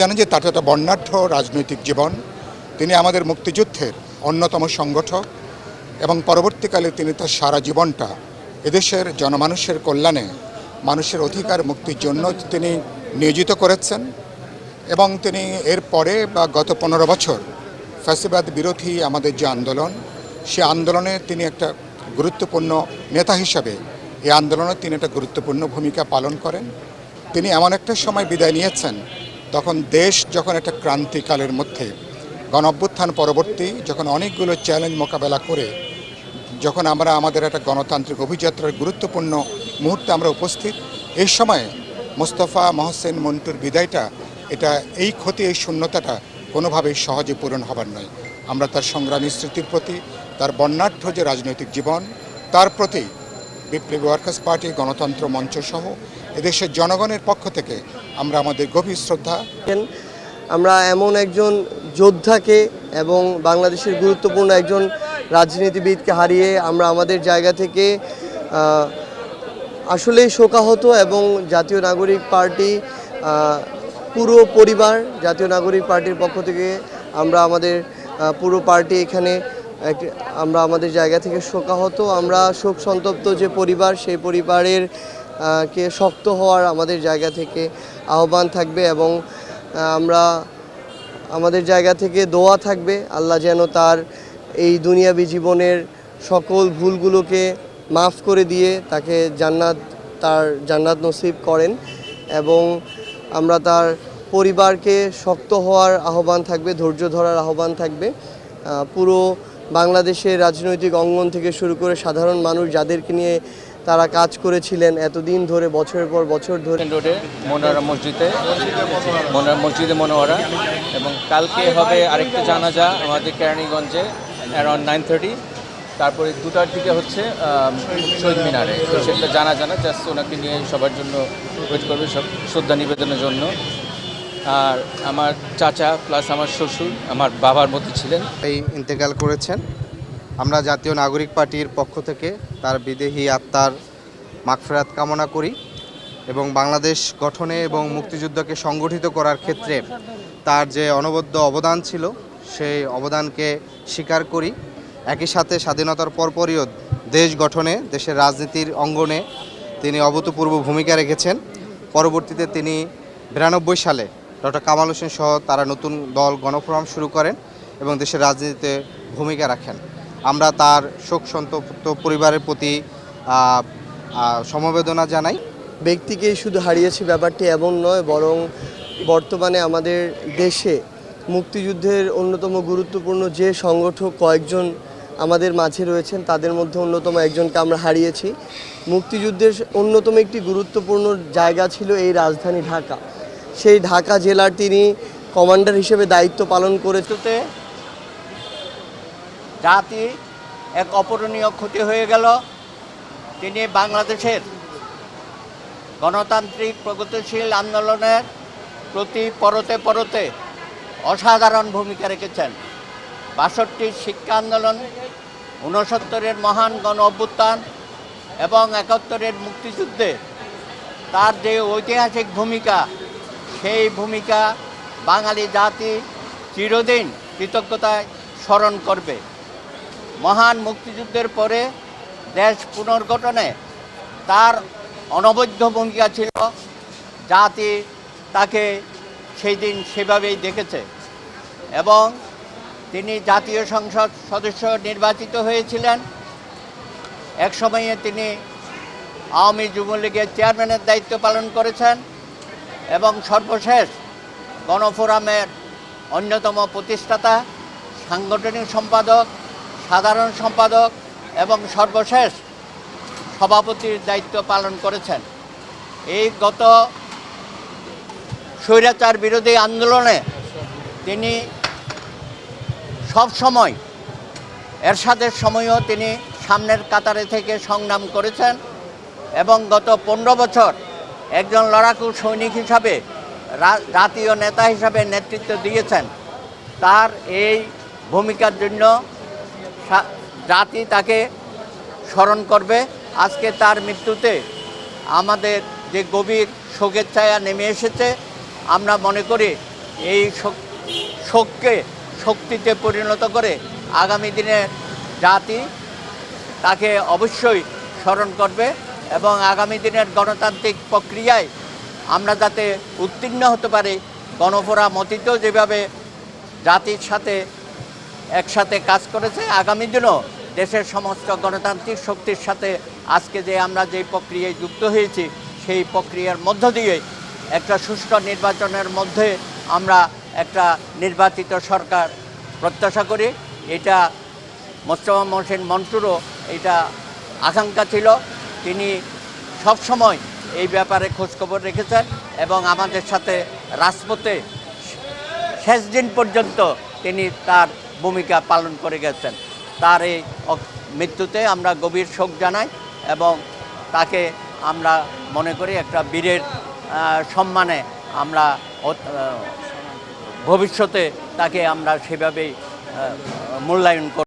জানেন যে তার একটা বর্ণাঢ্য রাজনৈতিক জীবন। তিনি আমাদের মুক্তিযুদ্ধের অন্যতম সংগঠক এবং পরবর্তীকালে তিনি তার সারা জীবনটা এদেশের জনমানুষের কল্যাণে মানুষের অধিকার মুক্তির জন্য তিনি নিয়োজিত করেছেন এবং তিনি এর পরে বা গত পনেরো বছর ফ্যাসিবাদ বিরোধী আমাদের যে আন্দোলন, সে আন্দোলনে তিনি একটা গুরুত্বপূর্ণ নেতা হিসাবে এই আন্দোলনে তিনি একটা গুরুত্বপূর্ণ ভূমিকা পালন করেন। তিনি এমন একটা সময় বিদায় নিয়েছেন তখন দেশ যখন একটা ক্রান্তিকালের মধ্যে গণ অভ্যুত্থান পরবর্তী, যখন অনেকগুলো চ্যালেঞ্জ মোকাবেলা করে, যখন আমরা আমাদের একটা গণতান্ত্রিক অভিযাত্রার গুরুত্বপূর্ণ মুহূর্তে আমরা উপস্থিত, এই সময়ে মোস্তফা মহসেন মন্টুর বিদায়টা, এটা এই ক্ষতি, এই শূন্যতাটা কোনোভাবেই সহজে পূরণ হবার নয়। আমরা তার সংগ্রামী স্মৃতির প্রতি, তার বর্ণাঢ্য যে রাজনৈতিক জীবন, তার প্রতি বিপ্লবী ওয়ার্কার্স পার্টি গণতন্ত্র মঞ্চ সহ এদেশের জনগণের পক্ষ থেকে আমরা আমাদের গভীর শ্রদ্ধা। আমরা এমন একজন যোদ্ধাকে এবং বাংলাদেশের গুরুত্বপূর্ণ একজন রাজনীতিবিদকে হারিয়ে আমরা আমাদের জায়গা থেকে আসলেই শোকাহত এবং জাতীয় নাগরিক পার্টি পুরো পরিবার জাতীয় নাগরিক পার্টির পক্ষ থেকে আমরা আমাদের পুরো পার্টি এখানে আমরা আমাদের জায়গা থেকে শোকাহত, আমরা শোক সন্তপ্ত যে পরিবার, সেই পরিবারের কে শক্ত হওয়ার আমাদের জায়গা থেকে আহ্বান থাকবে এবং আমরা আমাদের জায়গা থেকে দোয়া থাকবে। আল্লাহ যেন তার এই দুনিয়াবী জীবনের সকল ভুলগুলোকে মাফ করে দিয়ে তাকে জান্নাত, তার জান্নাত নসিব করেন এবং আমরা তার পরিবারকে শক্ত হওয়ার আহ্বান থাকবে, ধৈর্য ধরার আহ্বান থাকবে। পুরো বাংলাদেশের রাজনৈতিক অঙ্গন থেকে শুরু করে সাধারণ মানুষ যাদেরকে নিয়ে তারা কাজ করেছিলেন এতদিন ধরে বছরের পর বছর ধরে। রোডে মনোয়ারা মসজিদে মনোয়ারা মসজিদে মনোয়ারা এবং কালকে হবে আরেকটা জানাজা আমাদের কেরানীগঞ্জে অ্যারাউন্ড নাইন থার্টি তারপরে দুটার দিকে হচ্ছে শহীদ মিনারে। তো সেটা জানা জানা জাস্ট ওনাকে নিয়ে সবার জন্য ওয়েট করবে সব শ্রদ্ধা নিবেদনের জন্য। আর আমার চাচা প্লাস আমার শ্বশুর আমার বাবার মতো ছিলেন। এই ইন্তেকাল করেছেন। আমরা জাতীয় নাগরিক পার্টির পক্ষ থেকে তার বিদেহী আত্মার মাগফেরাত কামনা করি এবং বাংলাদেশ গঠনে এবং মুক্তিযুদ্ধকে সংগঠিত করার ক্ষেত্রে তার যে অনবদ্য অবদান ছিল, সেই অবদানকে স্বীকার করি। একই সাথে স্বাধীনতার পরপরইও দেশ গঠনে, দেশের রাজনীতির অঙ্গনে তিনি অভূতপূর্ব ভূমিকা রেখেছেন। পরবর্তীতে তিনি বিরানব্বই সালে ডক্টর কামাল হোসেন সহ তারা নতুন দল গণফোরাম শুরু করেন এবং দেশের রাজনীতিতে ভূমিকা রাখেন। আমরা তার শোক সন্তপ্ত পরিবারের প্রতি সমবেদনা জানাই। ব্যক্তিকেই শুধু হারিয়েছি ব্যাপারটি এমন নয়, বরং বর্তমানে আমাদের দেশে মুক্তিযুদ্ধের অন্যতম গুরুত্বপূর্ণ যে সংগঠক কয়েকজন আমাদের মাঝে রয়েছেন, তাদের মধ্যে অন্যতম একজনকে আমরা হারিয়েছি। মুক্তিযুদ্ধের অন্যতম একটি গুরুত্বপূর্ণ জায়গা ছিল এই রাজধানী ঢাকা। সেই ঢাকা জেলার তিনি কমান্ডার হিসেবে দায়িত্ব পালন করে মৃত্যুতে জাতি এক অপূরণীয় ক্ষতি হয়ে গেল। তিনি বাংলাদেশের গণতান্ত্রিক প্রগতিশীল আন্দোলনের প্রতি পরতে পরতে অসাধারণ ভূমিকা রেখেছেন। বাষট্টির শিক্ষা আন্দোলন, ঊনসত্তরের মহান গণ অভ্যুত্থান এবং একাত্তরের মুক্তিযুদ্ধে তার যে ঐতিহাসিক ভূমিকা, সেই ভূমিকা বাঙালি জাতি চিরদিন কৃতজ্ঞতায় স্মরণ করবে। মহান মুক্তিযুদ্ধের পরে দেশ পুনর্গঠনে তার অনবদ্য ভূমিকা ছিল। জাতি তাকে সেই দিন সেভাবেই দেখেছে এবং তিনি জাতীয় সংসদ সদস্য নির্বাচিত হয়েছিলেন। এক সময়ে তিনি আওয়ামী যুবলীগের চেয়ারম্যানের দায়িত্ব পালন করেছেন এবং সর্বশেষ গণফোরামের অন্যতম প্রতিষ্ঠাতা, সাংগঠনিক সম্পাদক সাধারণ সম্পাদক এবং সর্বশেষ সভাপতির দায়িত্ব পালন করেছেন। এই গত স্বৈরাচার বিরোধী আন্দোলনে তিনি সব সময় এরশাদের সময়ও তিনি সামনের কাতারে থেকে সংগ্রাম করেছেন এবং গত পনেরো বছর একজন লড়াকু সৈনিক হিসাবে জাতীয় নেতা হিসাবে নেতৃত্ব দিয়েছেন। তার এই ভূমিকার জন্য জাতি তাকে স্মরণ করবে। আজকে তার মৃত্যুতে আমাদের যে গভীর শোকের ছায়া নেমে এসেছে, আমরা মনে করি এই শক- শোককে, শক্তিতে পরিণত করে আগামী দিনে জাতি তাকে অবশ্যই স্মরণ করবে এবং আগামী দিনের গণতান্ত্রিক প্রক্রিয়ায় আমরা যাতে উত্তীর্ণ হতে পারি। গণফোরা মতিত যেভাবে জাতির সাথে একসাথে কাজ করেছে। আগামী দিনও দেশের সমস্ত গণতান্ত্রিক শক্তির সাথে আজকে যে আমরা যে প্রক্রিয়ায় যুক্ত হয়েছি, সেই প্রক্রিয়ার মধ্য দিয়ে একটা সুষ্ঠু নির্বাচনের মধ্যে আমরা একটা নির্বাচিত সরকার প্রত্যাশা করি। এটা মোস্তফা মহসিন মন্টুরও এটা আকাঙ্ক্ষা ছিল। তিনি সবসময় এই ব্যাপারে খোঁজখবর রেখেছেন এবং আমাদের সাথে রাজপথে শেষ দিন পর্যন্ত তিনি তার ভূমিকা পালন করে গেছেন। তার এই মৃত্যুতে আমরা গভীর শোক জানাই এবং তাকে আমরা মনে করি একটা বীরের সম্মানে আমরা ভবিষ্যতে তাকে আমরা সেভাবেই মূল্যায়ন করব।